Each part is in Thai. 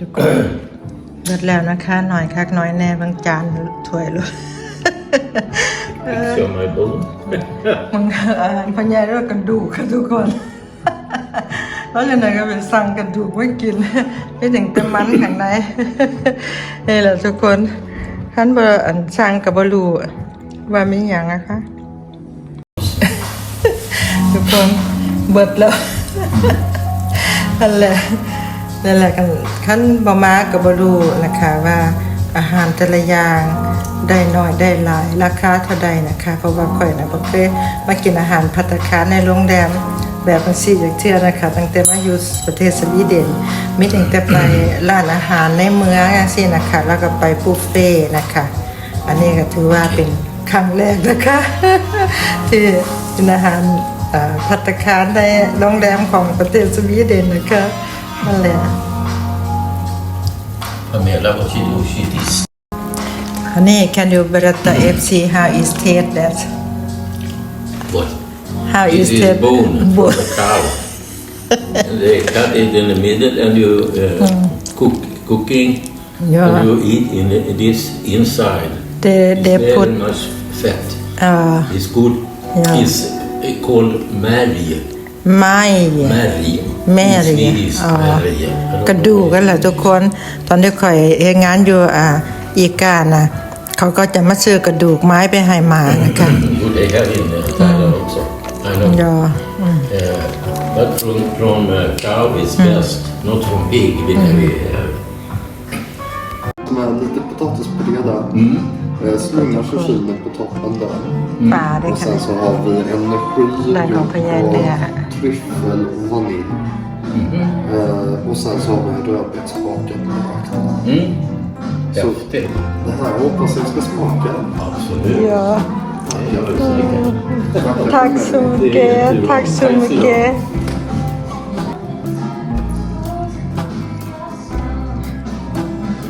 ทุกคนเบิดแล้วนะคะ หน่อยคักน้อยแน่บางจานถ้วยเลย Show my bone. มังอาหารพญายด้วยกระดูกค่ะทุกคนแล้วยังไงก็เป็นสั่งกระดูกไม่กินไม่ถึงแต่มันข้างในนี่แหละทุกคนท่านบอันสั่งกับบรูว่ามีอย่างนะคะทุกคนเบิดแล้วนั่นแหละ นั่นแหละกันขั้นบมากับบรูนะคะว่าอาหารแต่ละอย่างได้น้อยได้หลายราคาเท่าใดนะคะเพราะว่าข่อยนะบ่เคยมากินอาหารภัตคาในโรงแรมแบบจังซี่อย่างเทื่อนะคะตั้งแต่มาอยู่ประเทศสวีเดนมีตั้งแต่ไปร้านอาหารในเมืองจังซี่นะคะ แล้วก็ไปบุฟเฟ่นะคะ อันนี้ก็ถือว่าเป็นครั้งแรกนะคะ ที่กินอาหารอ่าภัตคารในโรงแรมของประเทศสวีเดนนะคะ Allora. Honey, can you beretta FC how is taste that? What? How is it is bone Bone. from the cow. they cut it in the middle and you uh, cook cooking Yeah. and you eat in the, this inside. They It's they very much fat. uh It's good. Yeah. It's called Mary. ไม่ Märg. แม่เลย In Swedish, อ๋อ märg. I don't กระดูก know. กันแหละทุกคน ตอนที่ข่อยเฮ็ดงานอยู่อ่าอีกานะเขาก็จะมาซื้อกระดูกไม้ไปให้หมานะคะ Jo, they have in uh, Thailand also. I know. ยอ Uh, but from, from uh, cow is best, not from pig. We, we have. med lite potatispuré där. Eh, Eh, slungar försynet på toppen där. Mm. Ja, och sen så har vi energi Den tryffel och vanilj. Mm. Eh, och sen så har vi rödbetskakan med akterna. Mm. Så det här hoppas jag ska smaka. Absolut. Ja. Mm. Tack så mycket. Tack så mycket.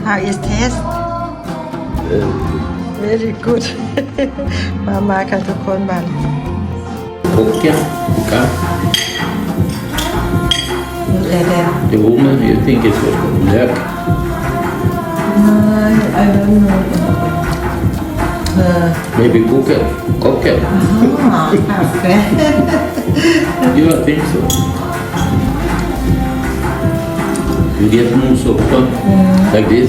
How is taste? Very good. มามาค่ะทุกคนบัน Koka. Koka. เดี๋ยวเดี๋ยว The woman, you think it's what? Lök. I don't know เออ Maybe cook it. Cook it. อ๋อกาแฟ Yeah, I think so. You get mousse also, like this.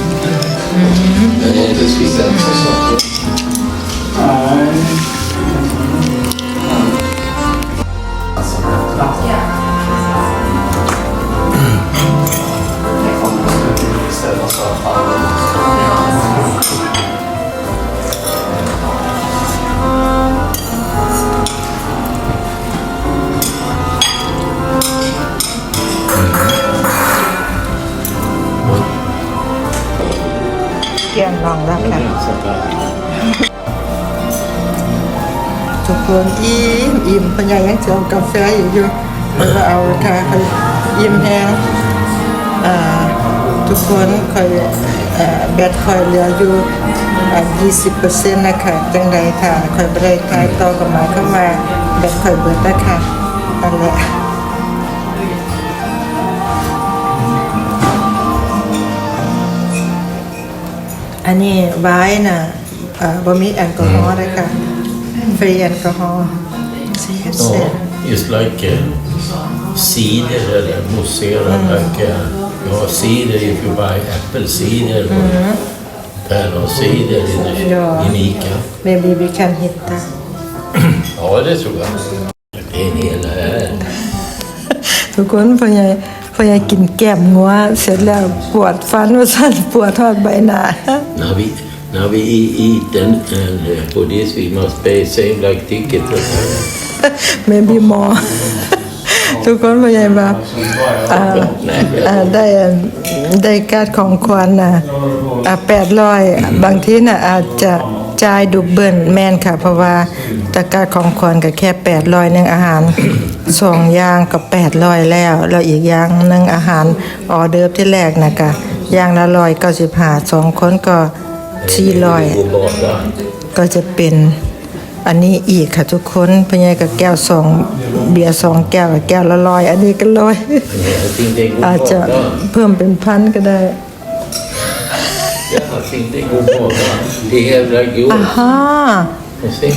good. kommer att sitta här. See how it เกียงลองแล้วค่ะทุกคนอิ่มอิ่มพญญายังเจียวกาแฟอยู่อยู่เราก็เอาค่ะคอยอิ่มแห้งอ่ทุกคนคอยแบตคอยเหลืออยู่อ่า20%นต์นะคะจังใดค่ะคอยบริกายต่อกับมาเข้ามาแบตคอยเบิดนะคะนั่นแหละ อันนี้ไว้น่ะเอ่อบ่มีแอลกอฮอล์ด้วยค่ะฟรีแอลกอฮอล์เสียเสีย Oh, it's like uh, cider eller mousserande. Like, uh, you have cider if you buy apple cider or päron cider in, the, Ja. in Ica. maybe we can hit that Ja, det tror jag. Det är en hel här. ทุกคนพอยาย พอยายกินแก้มงัว เสร็จแล้วปวดฟันว่าสั่นปวดทอดใบหน้า När vi, när vi e- eat and, and uh, for this we must pay same like ticket. maybe more ทุกคนพยายามอ่าอ่าได้ได้การดของขวัญน่ะอ่าแปดร้อยบางทีน่ะอาจจะจ่ายดุบเบิลแม่นค่ะ เพราะว่าแตะการดของขวัญก็แค่แปดร้อยหนึ่งอาหาร สองอย่างก็แปดร้อยแล้วแล้วอีกอย่างหนึ่งอาหารออเดิร์ฟที่แรกนะกะอย่างละร้อยเก้าสิบห้าสองคนก็สี่ร้อย Gå och bada. ก็จะเป็นอันนี้อีกค่ะทุกคนพญายกับแก้วสองเบียร์สองแก้วกับแก้วละร้อยอันนี้ก็ร้อย Men jag tänkte gå อาจ och จะ bada. เพิ่มเป็นพันก็ได้ Jag tänkte gå och bada. Det jävla går. ฮ่า Och se.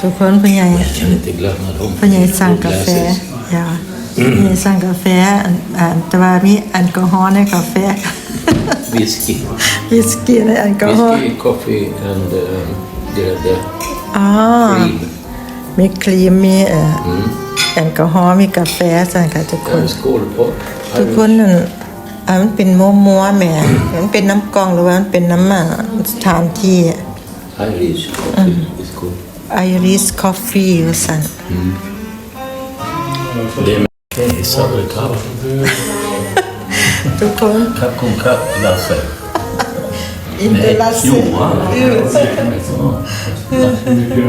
ทุกคนพญาย Jag kan inte glömma dem. พญายสั่งกาแฟอย่าพญายสั่งกาแฟอันอ่าแต่ว่ามีแอลกอฮอล์ในกาแฟ Whisky. วิสกี้ในแอลกอฮอล์ Whisky, coffee and uh, grädde. อ๋อ Cream. มีครีมมีเอ่ออแอลกอฮอล์มีกาแฟสั่งค่ะทุกคน En skål på. ทุกคนนั่นอ่ามันเป็นมัวมัวๆแหม่มันเป็นน้ำกล่องหรือว่ามันเป็นน้ำอ่าสถานที่ Irish coffee is good. ไอริสคอฟฟี่ว่าสัน Det är med sabelkapp. ทุกคน Kapp kom kapp, Lasse. อินเตอร์ลัส Johan.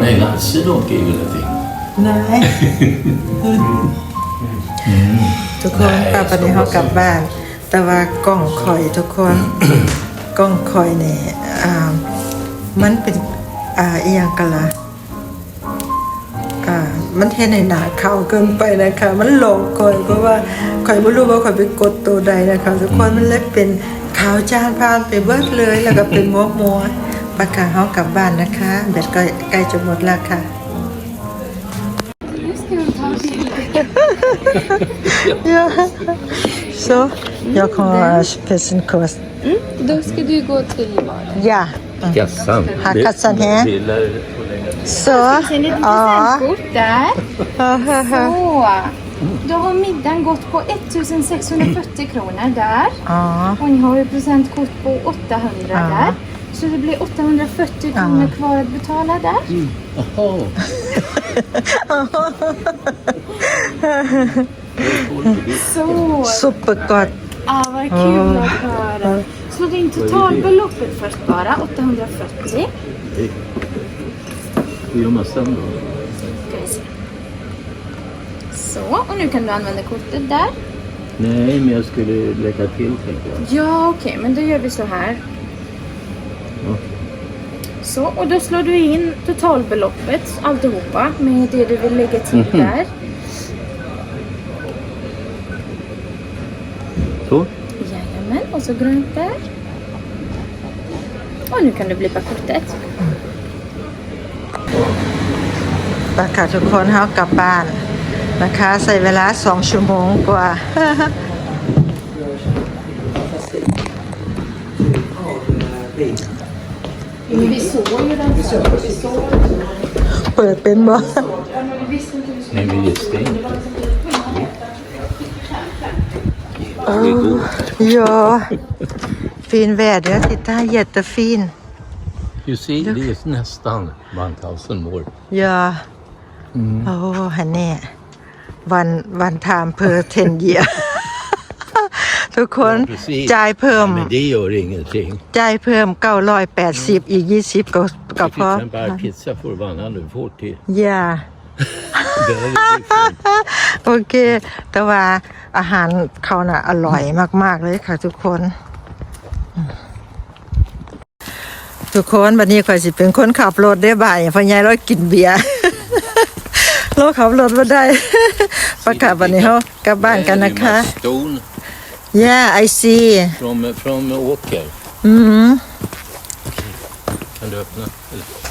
Nej, Lasse dock är väl någonting. นายทุกคนป้าปนี้เขากลับบ้าน แต่ว่ากล้องคอยทุกคน กล้องคอยเนี่ยอ่ามันเป็นอ่าอีหยังกันละอ่า มันเทในหนาเข้าเกินไปนะคะ มันหลงคอยเพราะว่าคอยไม่รู้ว่าคอยไปกดตัวใดนะคะทุกคนมันเลยเป็นขาวจานพานไปเบิดเลยแล้วก็เป็นมัวมัวๆประกาศเขากลับบ้านนะคะแบตก็ใกล้จะหมดแล้วค่ะ Ja. Så, jag kommer spesen kost. Då ska du gå till baren. Ja. Kassan. Har kassan här? Så. Ser ni ett Ja. presentkort där? Så. Då har middagen gått på 1640 kronor där. Ja. Och ni har ju presentkort på 800 där. Så det blir 840 kronor kvar att betala där. Jaha. Så. Supergott. Ah, vad kul att höra. Slå in totalbeloppet först bara, 840. Gör man sen då? Ska vi se. Så, och nu kan du använda kortet där. Nej, men jag skulle lägga till tänkte jag. Ja, okej, men då gör vi så här. Ja. Så, och då slår du in totalbeloppet, alltihopa, med det du vill lägga till där. Så. Jajamän, och så grönt där. Och nu kan du blippa kortet. ปค่ะทุกคนเขากลับบ้านนะคะ ใส่เวลาสองชั่วโมงกว่า เปิดเป็นบ่ Nej, men just det inte. Ja, fin väder. Titta här, jättefin. You see, det är nästan 1000 år. Ja. Åh, henne. วันวันไทม์เพอร์เทนเยียทุกคน Precis. จ่ายเพิ่ม Men det gör ingenting. จ่ายเพิ่ม980อีก20ก็ก็พ Till อ exempel pizza får du vanna nu får till. อย่า Very different. โอเค แต่ว่าอาหารเขาน่ะอร่อยมาก ๆ เลยค่ะทุกคน ทุกคนวันนี้ข่อยสิเป็นคนขับรถได้บ่ายเพราะยายเรากินเบียร์ เราขับรถมาได้ ประกาศวันนี้เขากลับบ้านกันนะคะ Stone Yeah I see from, from Åker. mm Kan du öppna? Eller-